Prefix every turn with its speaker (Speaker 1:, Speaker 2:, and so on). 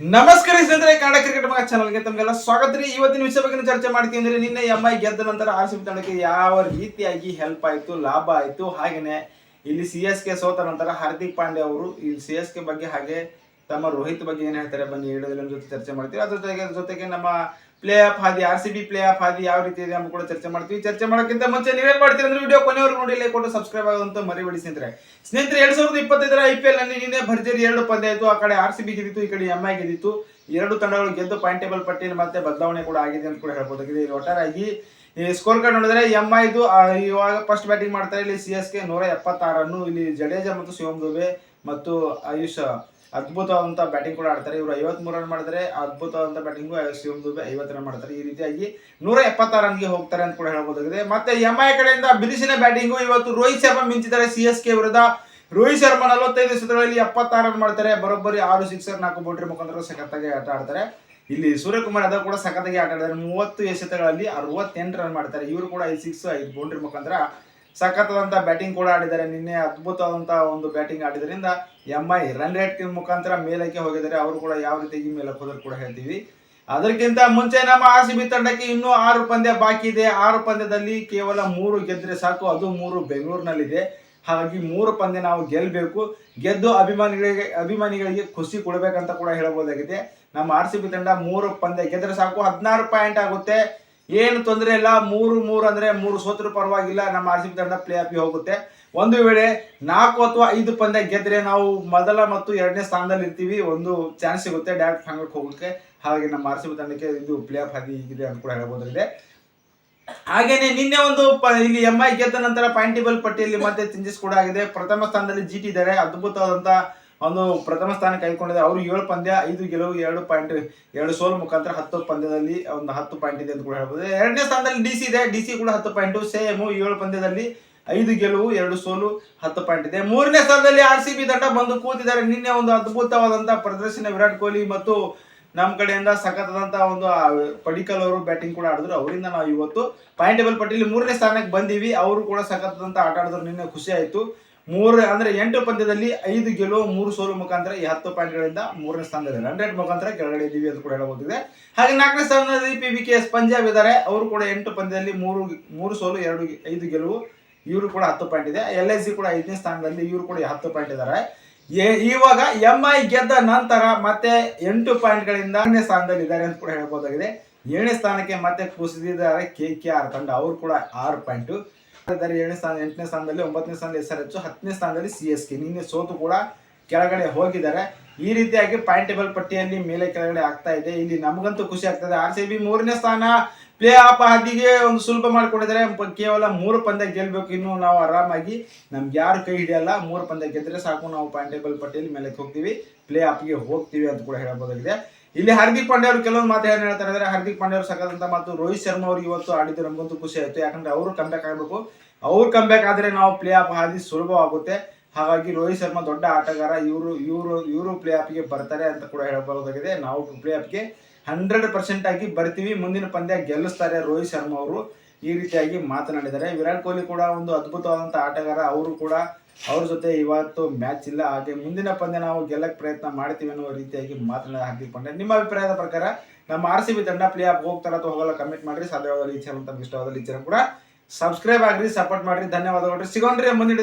Speaker 1: ನಮಸ್ಕಾರ ಸ್ನೇಹಿತರೆ, ಕನ್ನಡ ಕ್ರಿಕೆಟ್ ಮಗ ಚಾನಲ್ಗೆ ತಮಗೆಲ್ಲ ಸ್ವಾಗತ ರೀ. ಇವತ್ತಿನ ವಿಷಯ ಬಗ್ಗೆ ಚರ್ಚೆ ಮಾಡ್ತೀನಿ ಅಂದ್ರೆ ನಿನ್ನೆ ಎಂ ಐ ಗೆದ್ದ ನಂತರ ಆರ್ ಸಿ ತಂಡಕ್ಕೆ ಯಾವ ರೀತಿಯಾಗಿ ಹೆಲ್ಪ್ ಆಯ್ತು, ಲಾಭ ಆಯ್ತು? ಹಾಗೇನೆ ಇಲ್ಲಿ ಸಿ ಎಸ್ ಕೆ ಸೋತ ನಂತರ ಹಾರ್ದಿಕ್ ಪಾಂಡೆ ಅವರು ಇಲ್ಲಿ ಸಿ ಎಸ್ ಕೆ ಬಗ್ಗೆ ಹಾಗೆ ತಮ್ಮ ರೋಹಿತ್ ಬಗ್ಗೆ ಏನ್ ಹೇಳ್ತಾರೆ? ಬನ್ನಿ, ಹೇಳೋದ್ರಲ್ಲಿ ನಮ್ಮ ಜೊತೆ ಚರ್ಚೆ ಮಾಡ್ತೀವಿ. ಅದ್ರ ಜೊತೆಗೆ ಜೊತೆಗೆ ನಮ್ಮ ಪ್ಲೇ ಆಫ್ ಹಾದಿ R C B play off ಹಾದಿ ಯಾವ ರೀತಿ ಇದೆ ಅಂತ ಕೂಡ ಚರ್ಚೆ ಮಾಡ್ತೀವಿ. ಚರ್ಚೆ ಮಾಡೋಕ್ಕಿಂತ ಮುಂಚೆ ನೀವೇನ್ ಮಾಡ್ತೀರಿ ಅಂದ್ರೆ ವಿಡಿಯೋ ಕೊನೆವರೆಗೂ ನೋಡಿ ಲೈಕ್ ಕೊಟ್ಟು ಸಬ್ಸ್ಕ್ರೈಬ್ ಆಗೋದಂತ ಮರಿಬೇಡಿ ಸ್ನೇಹಿತರೆ. ಸ್ನೇಹಿತರೆ, ಎರಡ್ ಸಾವಿರದ ಇಪ್ಪತ್ತೈದರ ಐ ಪಿ ಎಲ್ನಲ್ಲಿ ನಿನ್ನೆ ಭರ್ಜರಿ ಎರಡು ಪಂದ್ಯ ಆಯ್ತು. ಆ ಕಡೆ ಆರ್ ಸಿ ಬಿ ಗೆದ್ದಿತ್ತು, ಈ ಕಡೆ ಎಂ ಐ ಗೆದ್ದಿತ್ತು. ಎರಡು ತಂಡಗಳು ಗೆದ್ದು ಪಾಯಿಂಟ್ ಟೇಬಲ್ ಪಟ್ಟಿಯಲ್ಲಿ ಮತ್ತೆ ಬದಲಾವಣೆ ಕೂಡ ಆಗಿದೆ ಅಂತ ಕೂಡ ಹೇಳ್ಬೋದಾಗಿದೆ. ಇಲ್ಲಿ ಒಟ್ಟಾರಾಗಿ ಸ್ಕೋರ್ ಕಾರ್ಡ್ ನೋಡಿದ್ರೆ ಎಂ ಐದು ಇವಾಗ ಫಸ್ಟ್ ಬ್ಯಾಟಿಂಗ್ ಮಾಡ್ತಾರೆ ಇಲ್ಲಿ ಸಿ ಎಸ್ ಕೆ ನೂರ ಎಪ್ಪತ್ತಾರನ್ನು, ಇಲ್ಲಿ ಜಡೇಜಾ ಮತ್ತು ಶಿವಮ್ ದುಬೆ ಮತ್ತು ಆಯುಷ್ ಅದ್ಭುತವಾದಂಥ ಬ್ಯಾಟಿಂಗ್ ಕೂಡ ಆಡ್ತಾರೆ. ಇವರು ಐವತ್ಮೂರು ರನ್ ಮಾಡಿದ್ರೆ ಅದ್ಭುತವಂತ ಬ್ಯಾಟಿಂಗು ಶಿವಮ್ ದುಬೆ ಐವತ್ತು ರನ್ ಮಾಡ್ತಾರೆ. ಈ ರೀತಿಯಾಗಿ ನೂರ ಎಪ್ಪತ್ತಾರು ರನ್ಗೆ ಹೋಗ್ತಾರೆ ಅಂತ ಕೂಡ ಹೇಳ್ಬೋದಾಗಿದೆ. ಮತ್ತೆ ಎಂ ಐ ಕಡೆಯಿಂದ ಬಿರುಸಿನ ಬ್ಯಾಟಿಂಗು ಇವತ್ತು ರೋಹಿತ್ ಶರ್ಮಾ ಮಿಂಚಿದ್ದಾರೆ. ಸಿ ಎಸ್ ಕೆ ವಿರುದ್ಧ ರೋಹಿತ್ ಶರ್ಮಾ ನಲವತ್ತೈದು ಎಸೆತಗಳಲ್ಲಿ ಎಪ್ಪತ್ತಾರು ರನ್ ಮಾಡ್ತಾರೆ. ಬರೋಬ್ಬರಿ ಆರು ಸಿಕ್ಸರ್ ನಾಲ್ಕು ಬೌಂಡ್ರಿ ಮುಖಾಂತರ ಸಖತ್ತಾಗಿ ಆಟ ಆಡ್ತಾರೆ. ಇಲ್ಲಿ ಸೂರ್ಯಕುಮಾರ್ ಯಾದವ್ ಕೂಡ ಸಖತ್ತಾಗಿ ಆಟ ಆಡಿದ್ದಾರೆ. ಮೂವತ್ತು ಎಸೆತಗಳಲ್ಲಿ ಅರವತ್ತೆಂಟು ರನ್ ಮಾಡ್ತಾರೆ. ಇವರು ಕೂಡ ಐದು ಸಿಕ್ಸ್ ಐದು ಬೌಂಡ್ರಿ ಮುಖಾಂತರ ಸಖತ್ತಾದಂಥ ಬ್ಯಾಟಿಂಗ್ ಕೂಡ ಆಡಿದ್ದಾರೆ. ನಿನ್ನೆ ಅದ್ಭುತವಾದಂಥ ಒಂದು ಬ್ಯಾಟಿಂಗ್ ಆಡಿದ್ರಿಂದ ಎಂ ಐ ರನ್ ರೇಟ್ ಮುಖಾಂತರ ಮೇಲಕ್ಕೆ ಹೋಗಿದ್ದಾರೆ. ಅವರು ಕೂಡ ಯಾವ ರೀತಿಯಾಗಿ ಮೇಲಕ್ಕೆ ಹೋದ್ರು ಕೂಡ ಹೇಳ್ತೀವಿ. ಅದಕ್ಕಿಂತ ಮುಂಚೆ ನಮ್ಮ ಆರ್ ಸಿ ತಂಡಕ್ಕೆ ಇನ್ನೂ ಆರು ಪಂದ್ಯ ಬಾಕಿ ಇದೆ. ಆರು ಪಂದ್ಯದಲ್ಲಿ ಕೇವಲ ಮೂರು ಗೆದ್ದರೆ ಸಾಕು. ಅದು ಮೂರು ಬೆಂಗಳೂರಿನಲ್ಲಿದೆ. ಹಾಗಾಗಿ ಮೂರು ಪಂದ್ಯ ನಾವು ಗೆಲ್ಲಬೇಕು ಗೆದ್ದು ಅಭಿಮಾನಿಗಳಿಗೆ ಅಭಿಮಾನಿಗಳಿಗೆ ಖುಷಿ ಕೊಡಬೇಕಂತ ಕೂಡ ಹೇಳಬಹುದಾಗಿದೆ. ನಮ್ಮ ಆರ್ ಸಿ ಬಿ ತಂಡ ಮೂರು ಪಂದ್ಯ ಗೆದ್ದರೆ ಸಾಕು. ಹದಿನಾರು ಪಾಯಿಂಟ್ ಆಗುತ್ತೆ. ಏನು ತೊಂದರೆ ಇಲ್ಲ. ಮೂರು ಮೂರು ಅಂದ್ರೆ ಮೂರು ಸೋತರು ಪರವಾಗಿಲ್ಲ. ನಮ್ಮ ಆರ್ ಸಿ ಬಿ ತಂಡ ಪ್ಲೇ ಆಫ್ಗೆ ಹೋಗುತ್ತೆ. ಒಂದು ವೇಳೆ ನಾಲ್ಕು ಅಥವಾ ಐದು ಪಂದ್ಯ ಗೆದ್ರೆ ನಾವು ಮೊದಲ ಮತ್ತು ಎರಡನೇ ಸ್ಥಾನದಲ್ಲಿ ಇರ್ತೀವಿ. ಒಂದು ಚಾನ್ಸ್ ಸಿಗುತ್ತೆ. ಡೈರೆಕ್ಟ್ ಫೈನಲ್ ಹೋಗೋಕ್ಕೆ. ಹಾಗೆ ನಮ್ಮ ಆರ್ ಸಿ ಬಿ ತಂಡಕ್ಕೆ ಇದು ಪ್ಲೇ ಆಫ್ ಆಗಿ ಇದೆ ಅಂತ ಕೂಡ ಹೇಳ್ಬೋದಾಗಿದೆ ಹಾಗೇನೆ ನಿನ್ನೆ ಒಂದು ಇಲ್ಲಿ ಎಂ ಐ ಗೆದ್ದ ನಂತರ ಪಾಯಿಂಟ್ ಟೇಬಲ್ ಪಟ್ಟಿಯಲ್ಲಿ ಮತ್ತೆ ಚೇಂಜಸ್ ಕೂಡ ಆಗಿದೆ. ಪ್ರಥಮ ಸ್ಥಾನದಲ್ಲಿ ಜಿ ಟಿ ಇದ್ದಾರೆ. ಅದ್ಭುತವಾದಂತ ಒಂದು ಪ್ರಥಮ ಸ್ಥಾನ ಕೈಗೊಂಡಿದ್ದಾರೆ ಅವರು ಏಳು ಪಂದ್ಯ, ಐದು ಗೆಲುವು, ಎರಡು ಪಾಯಿಂಟ್ ಎರಡು ಸೋಲು ಮುಖಾಂತರ ಹತ್ತು ಪಂದ್ಯದಲ್ಲಿ ಒಂದು ಹತ್ತು ಪಾಯಿಂಟ್ ಇದೆ ಅಂತ ಕೂಡ ಹೇಳ್ಬೋದು. ಎರಡನೇ ಸ್ಥಾನದಲ್ಲಿ ಡಿ ಸಿ ಇದೆ. ಡಿ ಸಿ ಕೂಡ ಹತ್ತು ಪಾಯಿಂಟ್ ಸೇಮು ಏಳು ಪಂದ್ಯದಲ್ಲಿ ಐದು ಗೆಲುವು, ಎರಡು ಸೋಲು, ಹತ್ತು ಪಾಯಿಂಟ್ ಇದೆ. ಮೂರನೇ ಸ್ಥಾನದಲ್ಲಿ ಆರ್ ಸಿ ಬಿ ತಂಡ ಬಂದು ಕೂತಿದ್ದಾರೆ. ನಿನ್ನೆ ಒಂದು ಅದ್ಭುತವಾದಂತಹ ಪ್ರದರ್ಶನ ವಿರಾಟ್ ಕೊಹ್ಲಿ ಮತ್ತು ನಮ್ಮ ಕಡೆಯಿಂದ ಸಖತ್ತಾದಂತಹ ಒಂದು ಪಡಿಕಲ್ ಅವರು ಬ್ಯಾಟಿಂಗ್ ಕೂಡ ಆಡಿದ್ರು. ಅವರಿಂದ ನಾವು ಇವತ್ತು ಪಾಯಿಂಟ್ ಟೇಬಲ್ ಪಟ್ಟಿಯಲ್ಲಿ ಮೂರನೇ ಸ್ಥಾನಕ್ಕೆ ಬಂದೀವಿ. ಅವರು ಕೂಡ ಸಖತ್ತಾದಂತ ಆಟ ಆಡಿದ್ರು. ನಿನ್ನೆ ಖುಷಿ ಆಯ್ತು. ಮೂರು ಅಂದ್ರೆ ಎಂಟು ಪಂದ್ಯದಲ್ಲಿ ಐದು ಗೆಲುವು, ಮೂರು ಸೋಲು ಮುಖಾಂತರ ಈ ಹತ್ತು ಪಾಯಿಂಟ್ಗಳಿಂದ ಮೂರನೇ ಸ್ಥಾನದಲ್ಲಿ ಹಂಡ್ರೆಡ್ ಮುಖಾಂತರ ಕೆಳಗಡೆ ಇದ್ದೀವಿ ಅಂತ ಕೂಡ ಹೇಳಬಹುದಿದೆ. ಹಾಗೆ ನಾಲ್ಕನೇ ಸ್ಥಾನದಲ್ಲಿ P V K S Punjab ಇದ್ದಾರೆ. ಅವರು ಕೂಡ ಎಂಟು ಪಂದ್ಯದಲ್ಲಿ ಮೂರು ಮೂರು ಸೋಲು, ಎರಡು ಐದು ಗೆಲುವು. ಇವರು ಕೂಡ ಹತ್ತು ಪಾಯಿಂಟ್ ಇದೆ. ಎಲ್ ಐ ಸಿ ಕೂಡ ಐದನೇ ಸ್ಥಾನದಲ್ಲಿ ಇವರು ಕೂಡ ಹತ್ತು ಪಾಯಿಂಟ್ ಇದ್ದಾರೆ. ಇವಾಗ ಎಂ ಐ ಗೆದ್ದ ನಂತರ ಮತ್ತೆ ಎಂಟು ಪಾಯಿಂಟ್ಗಳಿಂದ ಸ್ಥಾನದಲ್ಲಿ ಇದ್ದಾರೆ ಅಂತ ಕೂಡ ಹೇಳಬಹುದಾಗಿದೆ. ಏಳನೇ ಸ್ಥಾನಕ್ಕೆ ಮತ್ತೆ ಕುಸಿದಿದ್ದಾರೆ ಕೆ ಕೆ ಆರ್ ತಂಡ. ಅವರು ಕೂಡ ಆರು ಪಾಯಿಂಟ್. ಏಳನೇ ಸ್ಥಾನ, ಎಂಟನೇ ಸ್ಥಾನದಲ್ಲಿ, ಒಂಬತ್ತನೇ ಸ್ಥಾನದಲ್ಲಿ ಎಸ್ ಆರ್ ಎಚ್, ಹತ್ತನೇ ಸ್ಥಾನದಲ್ಲಿ ಸಿ ಎಸ್ ಕೆ. ನಿನ್ನೆ ಸೋತು ಕೂಡ ಕೆಳಗಡೆ ಹೋಗಿದ್ದಾರೆ. ಈ ರೀತಿಯಾಗಿ ಪಾಯಿಂಟ್ ಟೇಬಲ್ ಪಟ್ಟಿಯಲ್ಲಿ ಮೇಲೆ ಕೆಳಗಡೆ ಆಗ್ತಾ ಇದೆ. ಇಲ್ಲಿ ನಮಗಂತೂ ಖುಷಿ ಆಗ್ತದೆ. ಆರ್ ಸಿ ಬಿ ಮೂರನೇ ಸ್ಥಾನ ಪ್ಲೇ ಆಫ್ ಹಾದಿಗೆ ಒಂದು ಸುಲಭ ಮಾಡಿಕೊಂಡಿದ್ದಾರೆ. ಕೇವಲ ಮೂರು ಪಂದ್ಯ ಗೆಲ್ಲಬೇಕು ಇನ್ನು ನಾವು ಆರಾಮಾಗಿ ನಮ್ಗೆ ಯಾರು ಕೈ ಹಿಡಿಯಲ್ಲ, ಮೂರು ಪಂದ್ಯ ಗೆದ್ದರೆ ಸಾಕು. ನಾವು ಪಾಯಿಂಟ್ ಟೇಬಲ್ ಪಟ್ಟಿಯಲ್ಲಿ ಮೇಲೆ ಹೋಗ್ತೀವಿ. ಪ್ಲೇ ಆಫ್ಗೆ ಹೋಗ್ತೀವಿ ಅಂತ ಕೂಡ ಹೇಳಬಹುದಾಗಿದೆ. ಇಲ್ಲಿ ಹಾರ್ದಿಕ್ ಪಾಂಡ್ಯ ಅವರು ಕೆಲವೊಂದು ಮಾತು ಏನು ಹೇಳ್ತಾರೆ ಅಂದ್ರೆ, ಹಾರ್ದಿಕ್ ಪಾಂಡ್ಯ ಅವರು ಸಕದಂತ ಮತ್ತು ರೋಹಿತ್ ಶರ್ಮಾ ಅವರು ಇವತ್ತು ಆಡಿದ್ದು ನಮಗಂತೂ ಖುಷಿ ಆಯ್ತು. ಯಾಕಂದ್ರೆ ಅವರು ಕಂಬ್ಯಾಕ್ ಆಗಬೇಕು. ಅವ್ರು ಕಂಬ್ಯಾಕ್ ಆದ್ರೆ ನಾವು ಪ್ಲೇ ಆಫ್ ಹಾದಿ ಸುಲಭವಾಗುತ್ತೆ ಹಾಗಾಗಿ ರೋಹಿತ್ ಶರ್ಮಾ ದೊಡ್ಡ ಆಟಗಾರ, ಇವರು ಇವರು ಇವರು ಪ್ಲೇ ಆಫ್ಗೆ ಬರ್ತಾರೆ ಅಂತ ಕೂಡ ಹೇಳಬಹುದಾಗಿದೆ ನಾವು ಪ್ಲೇ ಆಫ್ಗೆ ಹಂಡ್ರೆಡ್ ಪರ್ಸೆಂಟ್ ಆಗಿ ಬರ್ತೀವಿ. ಮುಂದಿನ ಪಂದ್ಯ ಗೆಲ್ಲಿಸ್ತಾರೆ ರೋಹಿತ್ ಶರ್ಮಾ ಅವರು. ಈ ರೀತಿಯಾಗಿ ಮಾತನಾಡಿದ್ದಾರೆ. ವಿರಾಟ್ ಕೊಹ್ಲಿ ಕೂಡ ಒಂದು ಅದ್ಭುತವಾದಂಥ ಆಟಗಾರ. ಅವರು ಕೂಡ ಅವ್ರ ಜೊತೆ ಇವತ್ತು ಮ್ಯಾಚ್ ಇಲ್ಲ. ಹಾಗೆ ಮುಂದಿನ ಪಂದ್ಯ ನಾವು ಗೆಲ್ಲಕ್ಕೆ ಪ್ರಯತ್ನ ಮಾಡ್ತೀವಿ ಅನ್ನೋ ರೀತಿಯಾಗಿ ಮಾತನ್ನ ಹಾಕಿಕೊಂಡೆ. ನಿಮ್ಮ ಅಭಿಪ್ರಾಯದ ಪ್ರಕಾರ ನಮ್ಮ ಆರ್ ಸಿ ಬಿ ತಂಡ ಪ್ಲೇ ಆಫ್ ಹೋಗ್ತಾರ ಅಥವಾ ಹೋಗಲ್ಲ ಕಮೆಂಟ್ ಮಾಡ್ರಿ. ಸಾಧ್ಯವಾದ ಈ ಚಾನಲ್ ತಮ್ಗೆ ಇಷ್ಟವಾದ ಚಾನಲ್ ಕೂಡ ಸಬ್ಸ್ಕ್ರೈಬ್ ಆಗ್ರಿ ಸಪೋರ್ಟ್ ಮಾಡ್ರಿ. ಧನ್ಯವಾದಗಳು. ಸಿಗೋಣ್ರಿ, ಮುಂದಿನ